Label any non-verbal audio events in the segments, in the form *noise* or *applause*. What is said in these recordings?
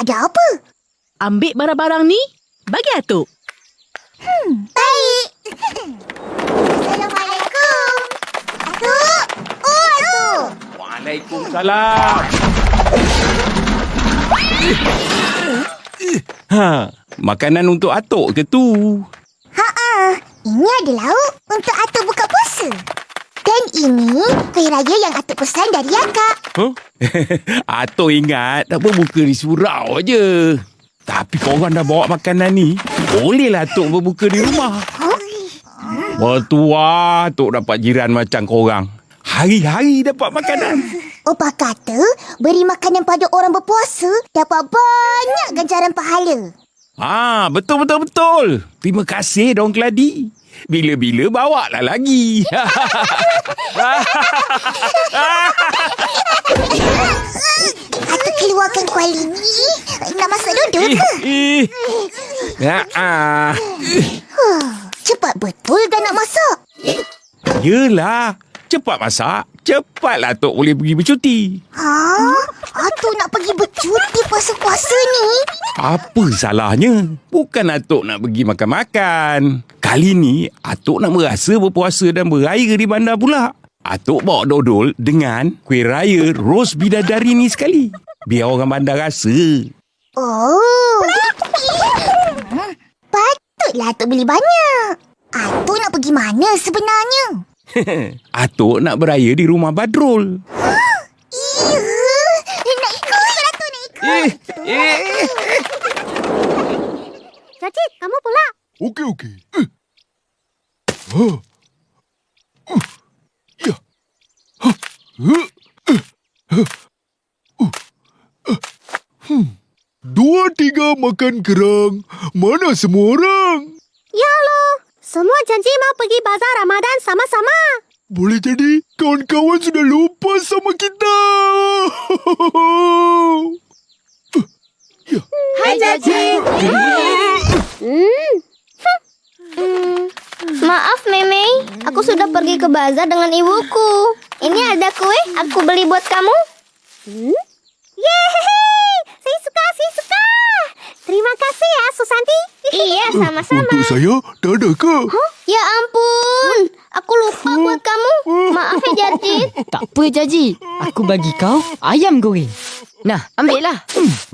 Ada apa? Ambil barang-barang ni, bagi Atuk. Baik. Assalamualaikum. Atuk. Oh, Atuk. Waalaikumsalam. Ha, makanan untuk atuk ke tu? Ha-ha. Ini ada lauk untuk Atuk buka puasa. Dan ini kuih raya yang Atuk pesan dari Akak. Huh? *laughs* atuk ingat tak apa buka di surau je. Tapi korang dah bawa makanan ni, bolehlah atuk berbuka di rumah. Bertua atuk dapat jiran macam korang. Hari-hari dapat makanan. Opah kata beri makanan pada orang berpuasa dapat banyak ganjaran pahala. Ah, betul betul betul. Terima kasih dong Keladi. Bila-bila bawa lah lagi. Atuk keluarkan kuali ni. Nak masak duduk eh, ke? eh. Ya, ah. Cepat betul dah nak masak. Yelah. Cepat masak. Cepatlah Tok boleh pergi bercuti. Ha? Atuk nak pergi bercuti puasa-puasa ni? Apa salahnya? Bukan Atok nak pergi makan-makan. Kali ni, Atok nak merasa berpuasa dan beraya di bandar pula. Atok bawa dodol dengan kuih raya ros bidadari ni sekali. Biar orang bandar rasa. Oh. Hmm, Patutlah Atuk beli banyak. Atuk nak pergi mana sebenarnya? *laughs* Atok nak beraya di rumah Badrul. Iya. Nak ikut Atuk nak ikut. Eh, eh. Cacik, kamu pula. Okey, okey. Eh. Dua tiga makan kerang. Mana semua orang? Ya lo. Semua janji mau pergi bazar Ramadan sama-sama. Boleh jadi kawan-kawan sudah lupa sama kita. *laughs* ya. Hai, Jaji! *laughs* Maaf, Meme. Aku sudah pergi ke bazar dengan ibuku. Ini ada kue, aku beli buat kamu. Hmm? Yeay! Saya suka, saya suka. Terima kasih ya, Susanti. Iya, sama-sama. Untuk saya, tak ada ke? Ya ampun, aku lupa buat kamu. Maaf ya, Jarjit. Tak apa, Jaji. Aku bagi kau ayam goreng. Nah, ambil lah.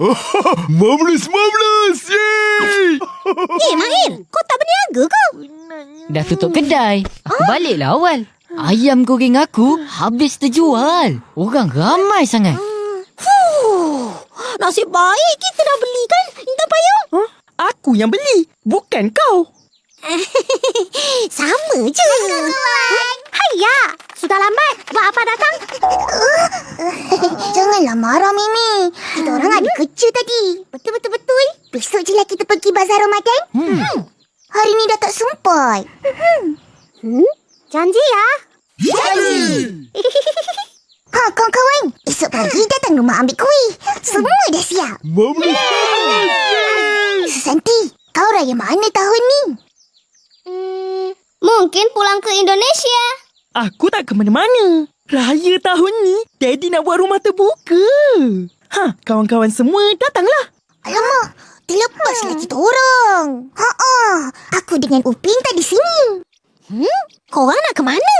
*laughs* Marvelous, marvelous! Yeay! *laughs* Eh, Mahir, kau tak berniaga ke? Dah tutup kedai. Aku baliklah awal. Ayam goreng aku habis terjual. Orang ramai sangat. Fuh, nasib baik kita dah beli kan, Intan Payung? Huh? Aku yang beli, bukan kau. *laughs* Sama je. Hayya, sudah lambat. Buat apa datang? *laughs* Janganlah marah, Mimi. Kita orang ada kerja tadi. Betul-betul-betul. Besok je lah kita pergi bazar Ramadan. Hmm. Hari ni dah tak sempat. Hmm? Janji ya? Janji! *laughs* ha, kawan-kawan. Esok pagi datang rumah ambil kuih. Semua dah siap. Marvelous! Susanti, kau raya mana tahun ni? Hmm, mungkin pulang ke Indonesia. Aku tak ke mana-mana. Raya tahun ni, Daddy nak buat rumah terbuka. Ha, kawan-kawan semua datanglah. Alamak, terlepaslah kita orang. Ha-ha, aku dengan Upin tak di sini. Hmm? Korang nak ke mana?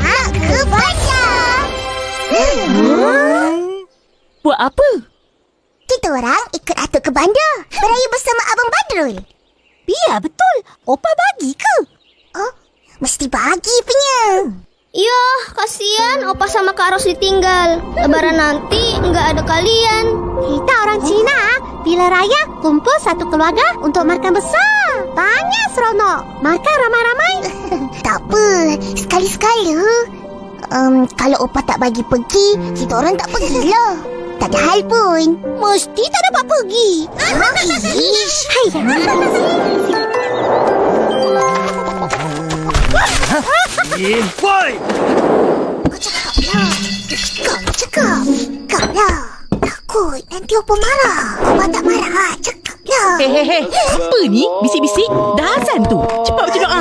nak ke bazar. Buat apa? Kita orang ikut Atuk ke bandar. Beraya bersama Abang Badrul. Biar betul. Opa bagi ke? Mesti bagi punya. Ya, kasihan Opa sama Kak Ros ditinggal. Lebaran nanti nggak ada kalian. Kita orang Cina, bila raya kumpul satu keluarga untuk makan besar. Banyak seronok. Makan ramai-ramai. *laughs* tak apa, sekali-sekala. Um, kalau Opa tak bagi pergi, kita orang tak pergilah. Tak ada hal pun. Mesti tak dapat pergi. *laughs* Ish. Hai. Eh, boy! Kau cakap lah. Kau cakap. Kau lah. Takut nanti Opa marah. Opa tak marah. Cakap lah. Hei. Apa ni? Bisik-bisik. Dah azan tu. Cepat baca doa.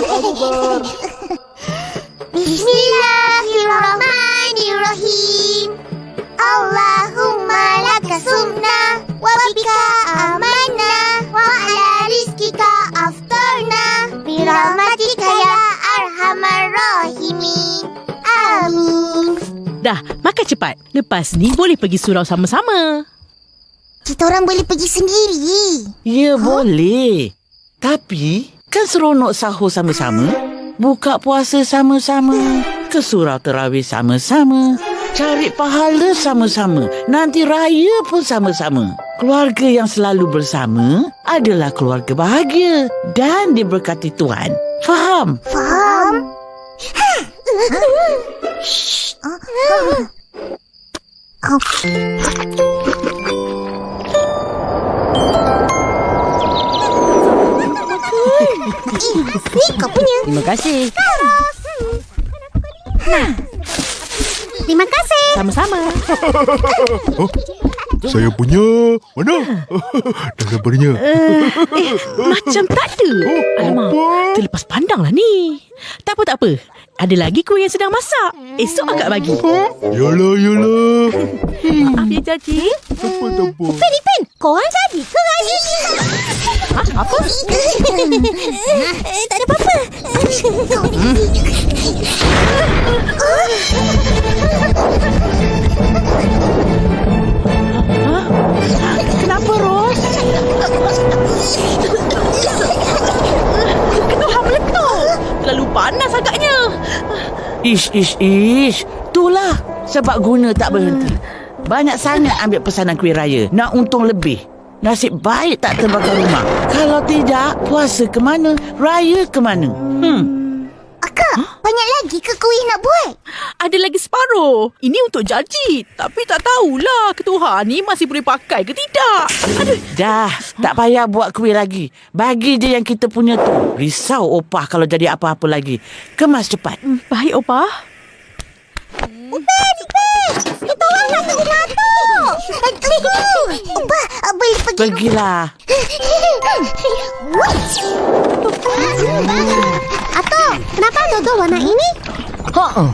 Rahimin. Amin. Dah, makan cepat. Lepas ni boleh pergi surau sama-sama. Kita orang boleh pergi sendiri. Ya, boleh. Tapi, kan seronok sahur sama-sama, buka puasa sama-sama, ke surau terawih sama-sama, cari pahala sama-sama, nanti raya pun sama-sama. Keluarga yang selalu bersama adalah keluarga bahagia dan diberkati Tuhan. Faham? Faham? Ni kau punya. Terima kasih. Terima kasih. Sama-sama. *laughs* Saya punya. Mana? *laughs* Dah sabarnya. Macam tak ada. Alamak, terlepas pandang lah ni. Tak apa, tak apa. Ada lagi kuih yang sedang masak. Esok akak bagi. Yalah, yalah. Maaf ya, Jaji. Apa, tak apa. Pen, Pen, kau orang jadi ke ni? Ha, apa? *laughs* Eh, tak ada apa-apa. Kenapa, *laughs* Ketuhan meletup. Terlalu panas agaknya. Ish, ish, ish. Itulah sebab guna tak berhenti. Banyak sangat ambil pesanan kuih raya. Nak untung lebih. Nasib baik tak terbakar rumah. Kalau tidak, puasa ke mana? Raya ke mana? Hmm. Akak, banyak lagi ke kuih nak buat? Ada lagi separuh. Ini untuk Jaji. Tapi tak tahulah ketuhan ni masih boleh pakai ke tidak. Aduh. Dah, tak payah buat kuih lagi. Bagi je yang kita punya tu. Risau opah kalau jadi apa-apa lagi. Kemas cepat. Hmm, Baik, Opa. Tunggu. Ah, boleh pergi. Pergilah. Atau, kenapa dodol warna ini? Ha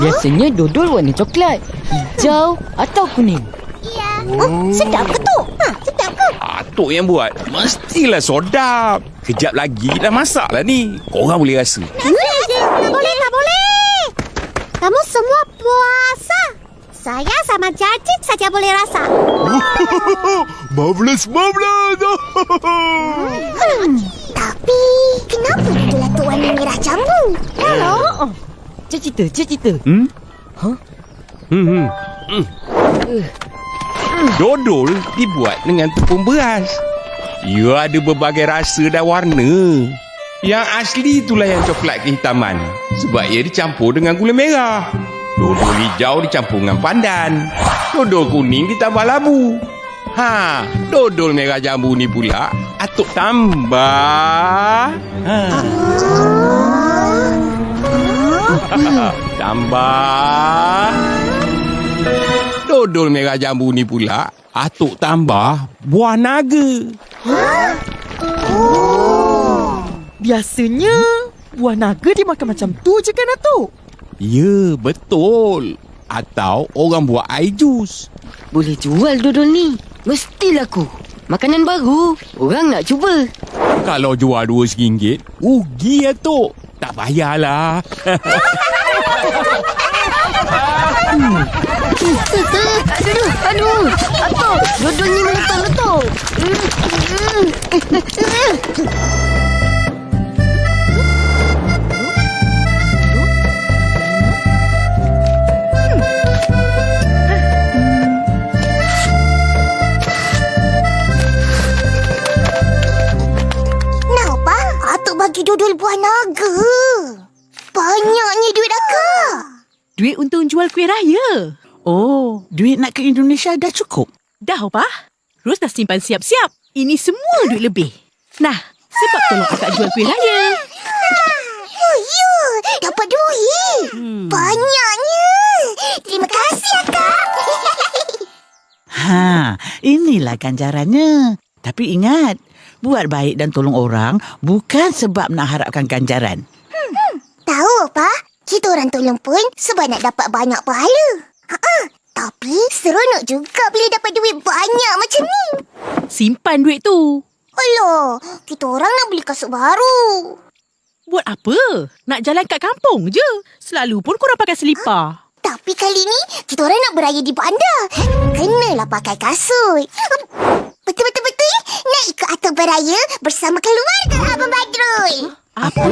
Biasanya dodol warna coklat, hijau atau kuning. Oh, sedap ke tu? Ha, sedap ke? Atuk yang buat Mestilah sodap Kejap lagi dah masak lah ni Korang boleh rasa Tak boleh, tak boleh. Kamu semua puasa. Saya sama Jajit saja boleh rasa. *laughs* Marvelous, marvelous. Hmm, tapi kenapa atuk warna merah jambu? Kalau Cerita, cerita. Hmm? Hmm, hmm. Hmm. Dodol dibuat dengan tepung beras. Ia ada berbagai rasa dan warna. Yang asli itulah yang coklat kehitaman. Sebab ia dicampur dengan gula merah. Dodol hijau dicampur dengan pandan. Dodol kuning ditambah labu. Ha, dodol merah jambu ni pula atuk tambah. Ha. *laughs* tambah. Dodol merah jambu ni pula atuk tambah buah naga. Biasanya, buah naga dimakan macam tu je kan, Atuk? Ya, betul. Atau orang buat air jus. Boleh jual dodol ni. Mesti laku. Makanan baru. Orang nak cuba. Kalau jual dua RM2, rugi atuk. Tak payahlah. *laughs* Aduh, aduh. Atuk, dodol ni meletup-letup. *laughs* dodol buah naga. Banyaknya duit akak. Duit untuk jual kuih raya. Oh, duit nak ke Indonesia dah cukup? Dah, Opah. Ros dah simpan siap-siap. Ini semua duit lebih. Nah, sebab tolong akak jual kuih raya. Oh, ya. Dapat duit. Banyaknya. Terima kasih, akak. *laughs* Ha, inilah ganjarannya. Tapi ingat, buat baik dan tolong orang bukan sebab nak harapkan ganjaran. Tahu apa? Kita orang tolong pun sebab nak dapat banyak pahala. Ha Tapi seronok juga bila dapat duit banyak macam ni. Simpan duit tu. Alah, kita orang nak beli kasut baru. Buat apa? Nak jalan kat kampung je. Selalu pun korang pakai selipar. Tapi kali ni, kita orang nak beraya di bandar. Kenalah pakai kasut. Atur beraya bersama keluarga Abang Badrul. Apa?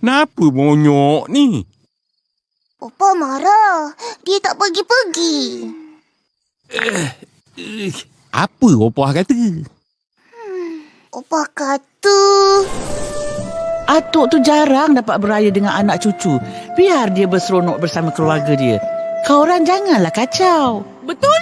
Kenapa monyok ni? Opa marah. Dia tak pergi-pergi. Eh, Apa opah kata? Opa kata... Atuk tu jarang dapat beraya dengan anak cucu. Biar dia berseronok bersama keluarga dia. Kau orang janganlah kacau. Betul?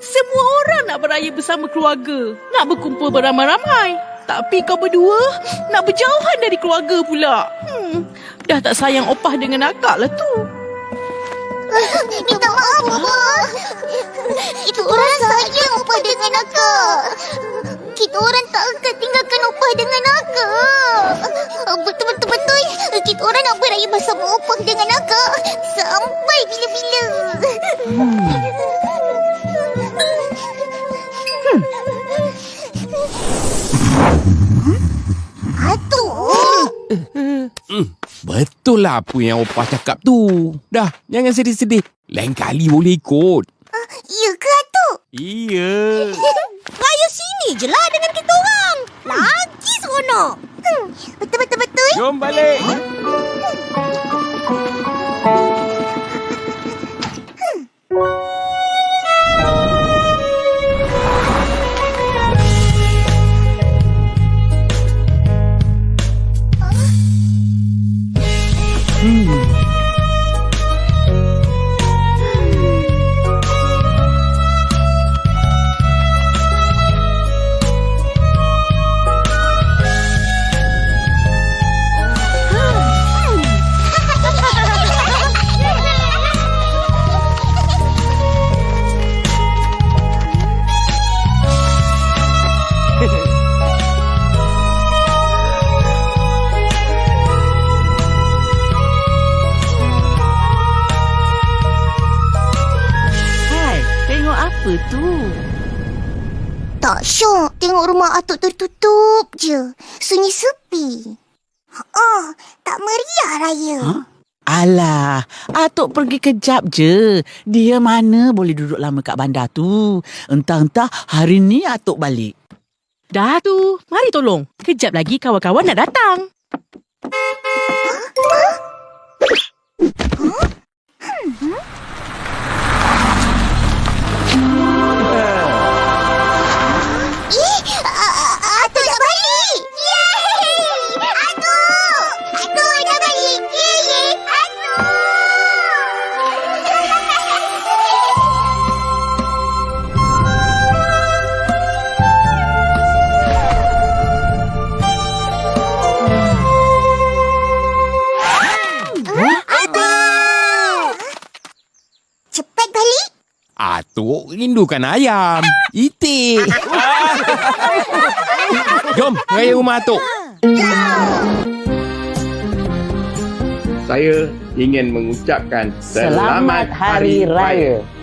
Semua orang nak beraya bersama keluarga. Nak berkumpul beramai-ramai. Tapi kau berdua nak berjauhan dari keluarga pula. Hmm, dah tak sayang opah dengan akak lah tu. *laughs* Minta maaf, Opa. Itu orang sayang Opa dengan akak. Kita orang tak akan tinggalkan Betul lah apa yang opah cakap tu. Dah, jangan sedih-sedih. Lain kali boleh ikut. Ya ke, Atuk? Iya. *laughs* Raya sini je lah dengan kita orang. Lagi seronok. Hmm, betul-betul-betul. Jom balik. Hai, sepi. Oh, tak meriah raya. Ha? Alah, Atuk pergi kejap je. Dia mana boleh duduk lama kat bandar tu. Entah-entah hari ni Atuk balik. Dah tu, mari tolong. Kejap lagi kawan-kawan nak datang. Ih, Atuk rindukan ayam. Itik. Jom, raya rumah Atuk. Saya ingin mengucapkan Selamat Hari Raya. Sinar